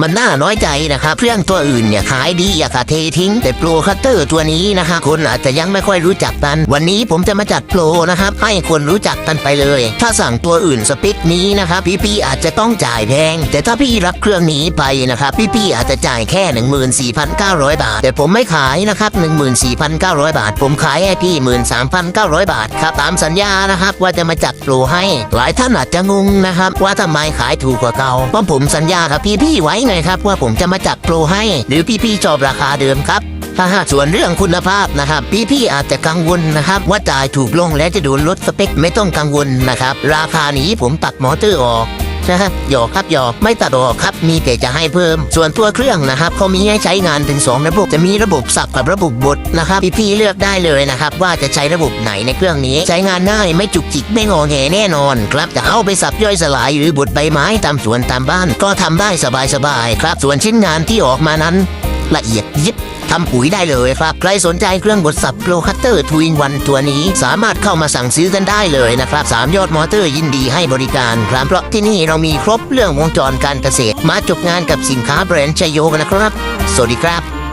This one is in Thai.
มันน่าน้อยใจนะครับเครื่องตัวอื่นเนี่ยขายดีอยากเททิ้ง แต่โปรคัตเตอร์ตัวนี้นะครับคนอาจจะยังไม่ค่อยรู้จักกัน วันนี้ผมจะมาจัดโปรนะครับให้คนรู้จักกันไปเลย ถ้าสั่งตัวอื่นสเปคนี้นะครับพี่ๆอาจจะต้องจ่ายแพง แต่ถ้าพี่รับเครื่องนี้ไปนะครับพี่ๆอาจจะจ่ายแค่ 14,900 บาท แต่ผมไม่ขายนะครับ14,900 บาท ผมขายให้พี่ 13,900 บาทครับตามสัญญานะครับว่าจะมาจัดโปรให้ หลายท่านอาจจะงงนะครับว่าทำไมขายถูกกว่าเก่าเพราะผมสัญญากับพี่ๆไว้ไงครับว่าผมจะมาจัดโปรให้ หรือพี่ๆจอบราคาเดิมครับถ้าหากส่วนเรื่องคุณภาพนะครับ พี่ๆอาจจะกังวลนะครับ ว่าจ่ายถูกลงและจะโดนลดสเปคไม่ต้องกังวลนะครับ ราคานี้ผมตัดมอเตอร์ออก นะฮะหยอกครับหยอกไม่ตัดออกครับ มีแต่จะให้เพิ่ม ส่วนตัวเครื่องนะครับเขามีให้ใช้งานถึง 2 ระบบ จะมีระบบสับกับระบบบดนะครับพี่ๆเลือกได้เลยนะครับ ว่าจะใช้ระบบไหนในเครื่องนี้ ใช้งานง่ายไม่จุกจิกไม่งอแงแน่นอน ครับจะเอาไปสับย่อยสลายหรือบดใบไม้ตามสวนตามบ้าน ก็ทำได้สบายๆครับ ส่วนชิ้นงานที่ออกมานั้น ละเอียดยิบทำปุ๋ยได้เลยครับ ใครสนใจเครื่องบดสับโปรคัตเตอร์ทวินวันตัวนี้ สามารถเข้ามาสั่งซื้อกันได้เลยนะครับสามยอดมอเตอร์ยินดีให้บริการครับเพราะที่นี่เรามีครบเรื่องวงจรการเกษตร มาจบงานกับสินค้าแบรนด์ชยโยกันนะครับ สวัสดีครับ